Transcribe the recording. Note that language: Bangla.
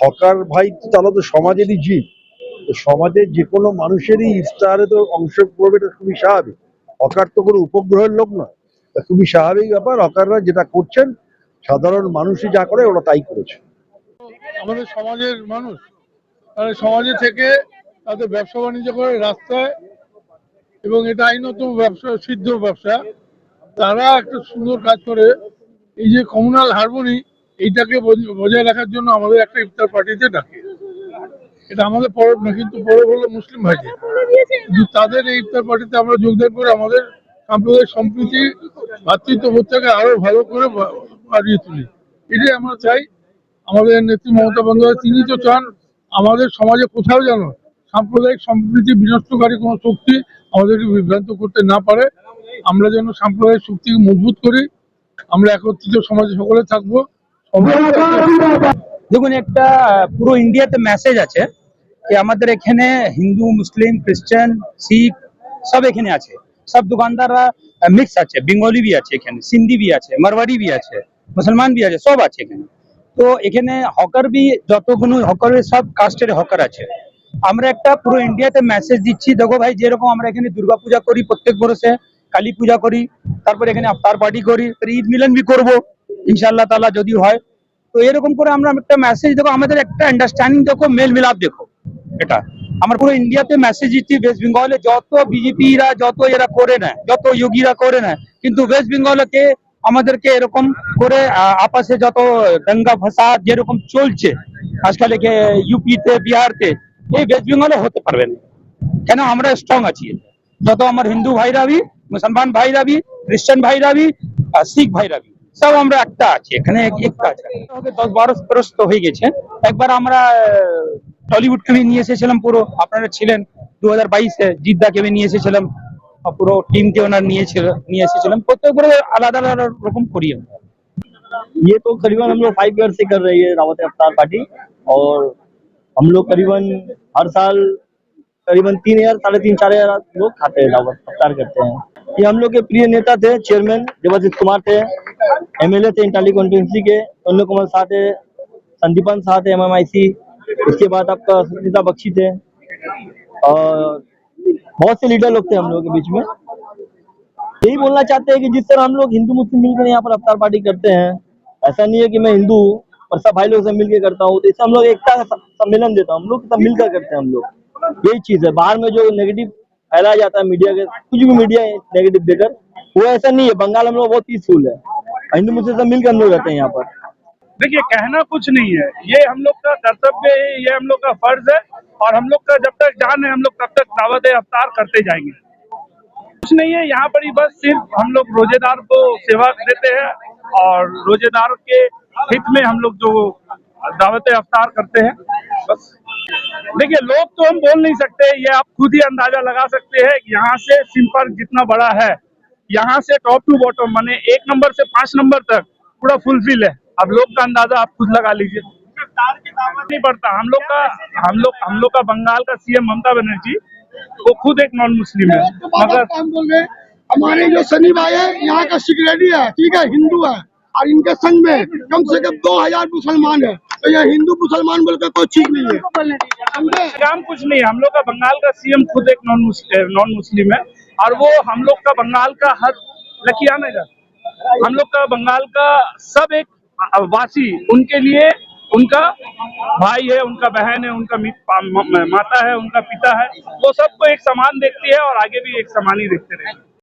হকার ভাই তারা তো সমাজেরই জীব। সমাজের যে কোনো মানুষেরই ইফতারে তো অংশ করবে এটা খুবই স্বাভাবিক। হকার তো কোনো উপগ্রহের লোক নয়। খুবই স্বাভাবিক ব্যাপার। হকাররা যেটা করছেন, সাধারণ মানুষই যা করে ওরা তাই করেছে। আমাদের সমাজের মানুষ সমাজে থেকে তাদের ব্যবসা বাণিজ্য করে রাস্তায় এবং এটা আইনত ব্যবসা, সিদ্ধ ব্যবসা, তারা একটা সুন্দর কাজ করে। এই যে কমিউনাল হারমোনি এইটাকে বজ- বজায় রাখার জন্য আমাদের একটা ইফতার পার্টিতে ডাকে। এটা আমাদের পরব না কিন্তু পরব হলো মুসলিম ভাইদের। কিন্তু তাদের এই ইফতার পার্টিতে আমরা যোগদান করে আমাদের সাম্প্রদায়িক সম্প্রীতি ভাতৃত্ববোধটাকে আরও ভালো করে বাড়িয়ে তুলি। এটাই আমরা চাই। আমাদের নেত্রী মমতা বন্দ্যোপাধ্যায় তিনি তো চান আমাদের সমাজে কোথাও যেন সাম্প্রদায়িক সম্প্রীতি বিনষ্টকারী কোনো শক্তি আমাদেরকে বিভ্রান্ত করতে না পারে। আমরা যেন সাম্প্রদায়িক শক্তিকে মজবুত করি। আমরা একত্রিত সমাজে সকলে থাকব। দেখুন, একটা পুরো ইন্ডিয়াতে মেসেজ আছে যে আমাদের এখানে হিন্দু, মুসলিম, খ্রিস্টান, শিখ সব এখানে আছে। সব দোকানদাররা মিক্স আছে। বেঙ্গলি বি আছে এখানে, সিন্ধি বি আছে, মারওয়াড়ি বি আছে, মুসলমান বি আছে, সব আছে এখানে। তো এখানে হকার বি যতগুলো হকারের সব কাস্টের হকার আছে। আমরা একটা পুরো ইন্ডিয়াতে মেসেজ দিচ্ছি, দেখো ভাই, যেরকম আমরা এখানে দুর্গা পূজা করি, প্রত্যেক বরসে কালী পূজা করি, তারপর এখানে আফতার পার্টি করি ঈদ মিলন বি করব। ইনশাল্লাহ তালা যদি হয়, তো এরকম করে আমরা একটা মেসেজ দেখো, আমাদের একটা আন্ডারস্ট্যান্ডিং দেখো মেল মিলাপ দেখো, এটা। আমার পুরো ইন্ডিয়াতে মেসেজ দিচ্ছি ওয়েস্ট বেঙ্গলে যত বিজেপিরা যত এরা করে না যত যোগীরা করে না কিন্তু ওয়েস্ট বেঙ্গলকে আমাদেরকে এরকম করে আপসে যত দঙ্গা ফাসাদ যেরকম চলছে, আজকাল ইউপিতে বিহারতে, এই ওয়েস্ট বেঙ্গলে হতে পারবে না। কেন? আমরা স্ট্রং আছি। যত আমার হিন্দু ভাইরা বি মুসলমান ভাইরা বি খ্রিস্টান ভাইরা আর শিখ ভাইরা বি সব আমরা একটা আছি এখানে এক- একটা আছে আমাদের দশ বারো বরস তো হয়ে গেছে একবার আমরা টলিউডকে নিয়ে এসেছিলাম পুরো আপনারা ছিলেন দু হাজার বাইশে জিদ্দাকে আমি নিয়ে এসেছিলাম আর পুরো টিমকে ওনার নিয়েছিল নিয়ে এসেছিলাম প্রত্যেকগুলো আলাদা আলাদা রকম করি আমরা ये तो करीबन हम लोग फाइव ईयर से कर रही है दावत अफ्तार पार्टी और हम लोग करीबन हर साल करीबन तीन हजार साढ़े तीन चार हजार लोग खाते हैं दावत अफ्तार करते हैं ये हम लोग के प्रिय नेता थे चेयरमैन देवाजीत कुमार थे एमएलए थे इंटाली कॉन्स्टिट्यूंसी के अनिल कुमार शाह थे, संदीपन शाह थे एमएमआईसी उसके बाद आपका सुनीता बख्शी थे। और बहुत से लीडर लोग थे हम लोग के बीच में। यही बोलना चाहते हैं कि जिस तरह हम लोग हिंदू मुस्लिम मिलकर यहाँ पर अफ्तार पार्टी करते हैं, ऐसा नहीं है कि मैं हिंदू और सब भाई लोग से मिलकर करता हूँ तो इससे हम लोग एकता का सम्मेलन देता हूँ। हम लोग सब मिलकर करते हैं हम लोग। यही चीज़ है। बाहर में जो नेगेटिव फैलाया जाता है मीडिया के, कुछ भी मीडिया नेगेटिव देकर, वो ऐसा नहीं है। बंगाल हम लोग बहुत पीसफुल है। हिंदू मुस्लिम सब मिलकर हम लोग रहते हैं यहाँ पर। देखिए, कहना कुछ नहीं है। ये हम लोग का कर्तव्य है, ये हम लोग का फ़र्ज़ है और हम लोग का जब तक जान है, हम लोग तब तक दावत अवतार करते जाएँगे। कुछ नहीं है, यहाँ पर ही बस सिर्फ़ हम लोग रोजेदार को सेवा देते हैं और रोजेदार के हित में हम लोग जो दावत अवतार करते हैं। बस। देखिए, लोग तो हम बोल नहीं सकते, ये आप खुद ही अंदाज़ा लगा सकते हैं यहाँ से संपर्क जितना बड़ा है। यहाँ से टॉप टू बॉटम मैंने एक नंबर से पाँच नंबर तक पूरा फुलफिल है। अब लोग का अंदाज़ा आप खुद लगा लीजिए। नहीं पड़ता हम लोग का हम लोग हम लोग का बंगाल का सीएम ममता बनर्जी वो खुद एक नॉन मुस्लिम है मगर बोल रहे हमारे जो सनी भाई है यहाँ का सिक्योरिटी है ठीक है हिंदू है। और इनके संग में कम से कम दो हज़ार मुसलमान है। तो ये हिंदू मुसलमान बोल कर कोई चीज़ नहीं है। काम कुछ नहीं है। हम लोग का बंगाल का सीएम खुद एक नॉन मुस्लिम नॉन मुस्लिम है। और वो हम लोग का बंगाल का हर लकिया में हम लोग का बंगाल का सब एक वासी उनके लिए उनका भाई है, उनका बहन है, उनका माता है, उनका पिता है, वो सबको एक समान देखती है और आगे भी एक समान ही देखते रहेंगे